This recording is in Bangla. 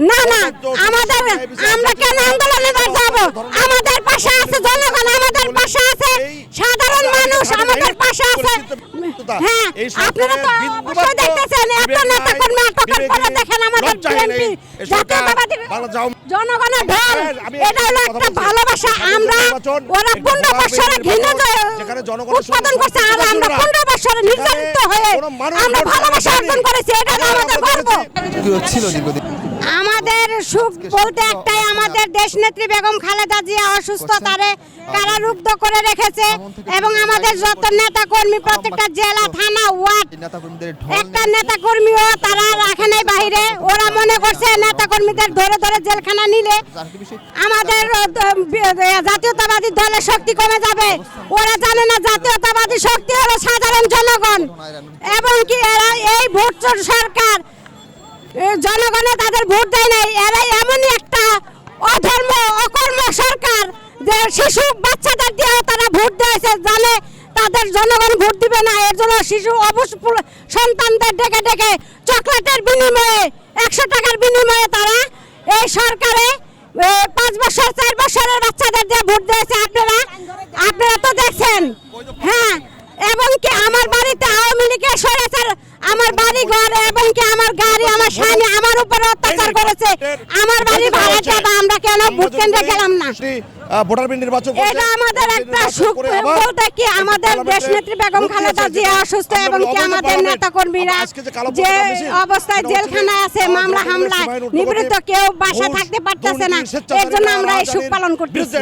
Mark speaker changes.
Speaker 1: না না আমাদের আমরা কেন আন্দোলনে যাব? আমাদের পাশে আছে জনগণ আমাদের পাশে আছে সাধারণ মানুষ আমাদের পাশে আছে হ্যাঁ আপনারা তো অবশ্যই দেখতেছেন এত নেতা কর্মী আটকের পরে দেখেন আমাদের বিএনপি জাতীয়তাবাদী জনগণের ঢল এটা হলো একটা ভালোবাসা। আমরা ওরা পনেরো বছরে ঘৃণা উৎপাদন করছে আর আমরা পনেরো বছরে নির্যাতিত হয়ে আমরা ভালোবাসা অর্জন করেছি এটা আমাদের গর্ব।
Speaker 2: কি ছিল দীর্ঘদিন।
Speaker 1: আমাদের সুখ বলতে একটাই আমাদের দেশ নেত্রী বেগম খালেদা জিয়া অসুস্থ তারে কারারুদ্ধ করে রেখেছে এবং আমাদের যত নেতা কর্মী প্রত্যেকটা জেলা থানা ওয়ার্ড একটা নেতা কর্মীও তারা রাখে নাই বাইরে। ওরা মনে করছে নেতা কর্মীদের ধরে ধরে জেলখানা নিলে আমাদের জাতীয়তাবাদী দলের শক্তি কমে যাবে। ওরা জানে না জাতীয়তাবাদী শক্তি হলো সাধারণ জনগণ। এবং কি এরা এই ভোট সরকার জনগণে তাদের ভোট দেয় নাই। এরা এমনই একটা অধর্ম, অকর্ম সরকার যে শিশু বাচ্চাদের দিয়ে তারা ভোট দিয়েছে, জানে তাদের জনগণ ভোট দিবে না। এর জন্য শিশু অবশ্য সন্তানদের ডেকে ডেকে চকলেটের বিনিময়ে, একশো টাকার বিনিময়ে তারা এই সরকারে পাঁচ বছর, চার বছরের বাচ্চাদের দিয়ে ভোট দিয়েছে। আপনারা আপনারা তো দেখছেন। হ্যাঁ এবং কি আমার বাড়িতে আওয়ামী লীগের সরেছে আমার বাড়ি ঘর এবং কি আমার গাড়ি আমার স্বামী আমার উপর অত্যাচার করেছে আমার বাড়ি ভাড়া টাকা আমরা কেন ভোট কেন্দ্রে গেলাম না
Speaker 3: ভোটার নির্বাচন।
Speaker 1: এটা আমাদের একটা সুখ বলতে কি আমাদের দেশ নেত্রী বেগম খালেদা জিয়া অসুস্থ এবং কি আমাদের। নেতা কর্মীরা
Speaker 3: আজকে যে
Speaker 1: অবস্থায় জেলখানায় আছে মামলা হামলায় নিবৃত্ত কেউ বাসা থাকতে পারতেছে না এর জন্য আমরা এই সুখ পালন করতেছি